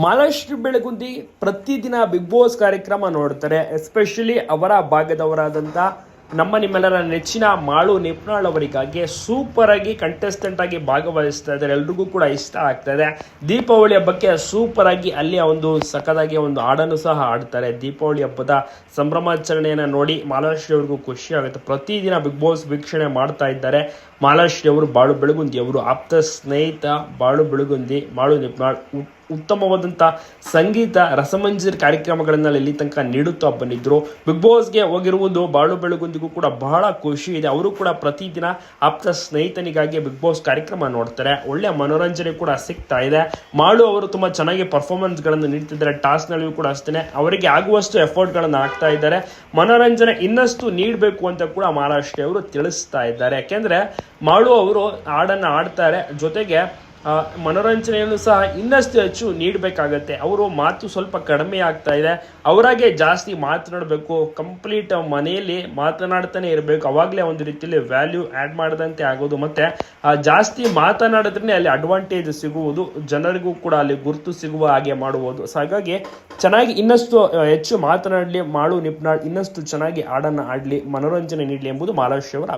ಮಾಲಾಶ್ರೀ ಬೆಳಗುಂದಿ ಪ್ರತಿದಿನ big boss ಕಾರ್ಯಕ್ರಮ ನೋಡ್ತಾರೆ ಎಸ್ಪೆಷಲಿ ಅವರ ಭಾಗದವರಾದಂಥ ನಮ್ಮ ನಿಮ್ಮೆಲ್ಲರ ನೆಚ್ಚಿನ ಮಾಳು ನಿಪ್ನಾಳ್ ಅವರಿಗಾಗಿ ಸೂಪರ್ ಆಗಿ ಕಂಟೆಸ್ಟೆಂಟ್ ಆಗಿ ಭಾಗವಹಿಸ್ತಾ ಇದ್ದಾರೆ. ಎಲ್ರಿಗೂ ಕೂಡ ಇಷ್ಟ ಆಗ್ತಾ ಇದೆ. ದೀಪಾವಳಿ ಹಬ್ಬಕ್ಕೆ ಸೂಪರ್ ಆಗಿ ಅಲ್ಲಿ ಒಂದು ಸಖದಾಗಿ ಒಂದು ಹಾಡನ್ನು ಸಹ ಹಾಡ್ತಾರೆ. ದೀಪಾವಳಿ ಹಬ್ಬದ ಸಂಭ್ರಮಾಚರಣೆಯನ್ನು ನೋಡಿ ಮಾಲಾಶ್ರೀ ಅವ್ರಿಗೂ ಖುಷಿ ಆಗುತ್ತೆ. ಪ್ರತಿದಿನ ಬಿಗ್ ಬಾಸ್ ವೀಕ್ಷಣೆ ಮಾಡ್ತಾ ಇದ್ದಾರೆ. ಮಾಲಾಶ್ರೀ ಅವರು ಬಾಳು ಬೆಳಗುಂದಿ ಅವರು. ಆಪ್ತ ಸ್ನೇಹಿತ ಬಾಳು ಬೆಳಗುಂದಿ, ಮಾಳು ನಿಪ್ನಾಳ್ ಉತ್ತಮವಾದಂಥ ಸಂಗೀತ, ರಸಮಂಜರಿ ಕಾರ್ಯಕ್ರಮಗಳನ್ನ ಇಲ್ಲಿ ತನಕ ನೀಡುತ್ತಾ ಬಂದಿದ್ರು. ಬಿಗ್ ಬಾಸ್ಗೆ ಹೋಗಿರುವುದು ಬಾಳು ಬೆಳಗುಂದಿಗೂ ಕೂಡ ಬಹಳ ಖುಷಿ ಇದೆ. ಅವರು ಕೂಡ ಪ್ರತಿದಿನ ಆಪ್ತ ಸ್ನೇಹಿತನಿಗಾಗಿ ಬಿಗ್ ಬಾಸ್ ಕಾರ್ಯಕ್ರಮ ನೋಡ್ತಾರೆ. ಒಳ್ಳೆ ಮನೋರಂಜನೆ ಕೂಡ ಸಿಗ್ತಾ ಇದೆ. ಮಾಳು ಅವರು ತುಂಬ ಚೆನ್ನಾಗಿ ಪರ್ಫಾರ್ಮೆನ್ಸ್ಗಳನ್ನು ನೀಡ್ತಿದ್ದಾರೆ. ಟಾಸ್ಕ್ನಲ್ಲಿಯೂ ಕೂಡ ಅಷ್ಟೇ ಅವರಿಗೆ ಆಗುವಷ್ಟು ಎಫರ್ಟ್ಗಳನ್ನು ಹಾಕ್ತಾ ಇದ್ದಾರೆ. ಮನೋರಂಜನೆ ಇನ್ನಷ್ಟು ನೀಡಬೇಕು ಅಂತ ಕೂಡ ಮಹಾರಾಷ್ಟ್ರ ಅವರು ತಿಳಿಸ್ತಾ ಇದ್ದಾರೆ. ಯಾಕೆಂದರೆ ಮಾಳು ಅವರು ಹಾಡನ್ನು ಆಡ್ತಾರೆ ಜೊತೆಗೆ ಮನೋರಂಜನೆಯನ್ನು ಸಹ ಇನ್ನಷ್ಟು ಹೆಚ್ಚು ನೀಡಬೇಕಾಗತ್ತೆ. ಅವರು ಮಾತು ಸ್ವಲ್ಪ ಕಡಿಮೆ ಆಗ್ತಾ ಇದೆ. ಅವರಾಗೆ ಜಾಸ್ತಿ ಮಾತನಾಡಬೇಕು. ಕಂಪ್ಲೀಟ್ ಮನೆಯಲ್ಲಿ ಮಾತನಾಡ್ತಾನೆ ಇರಬೇಕು. ಅವಾಗಲೇ ಒಂದು ರೀತಿಯಲ್ಲಿ ವ್ಯಾಲ್ಯೂ ಆ್ಯಡ್ ಮಾಡದಂತೆ ಆಗೋದು. ಮತ್ತು ಜಾಸ್ತಿ ಮಾತನಾಡಿದ್ರೆ ಅಲ್ಲಿ ಅಡ್ವಾಂಟೇಜ್ ಸಿಗುವುದು. ಜನರಿಗೂ ಕೂಡ ಅಲ್ಲಿ ಗುರುತು ಸಿಗುವ ಹಾಗೆ ಮಾಡುವುದು. ಸೊ ಹಾಗಾಗಿ ಚೆನ್ನಾಗಿ ಇನ್ನಷ್ಟು ಹೆಚ್ಚು ಮಾತನಾಡಲಿ, ಮಾಡು ನಿಪ್ನಾಳ್ ಇನ್ನಷ್ಟು ಚೆನ್ನಾಗಿ ಹಾಡನ್ನು ಆಡಲಿ ಮನೋರಂಜನೆ ನೀಡಲಿ ಎಂಬುದು ಅವರ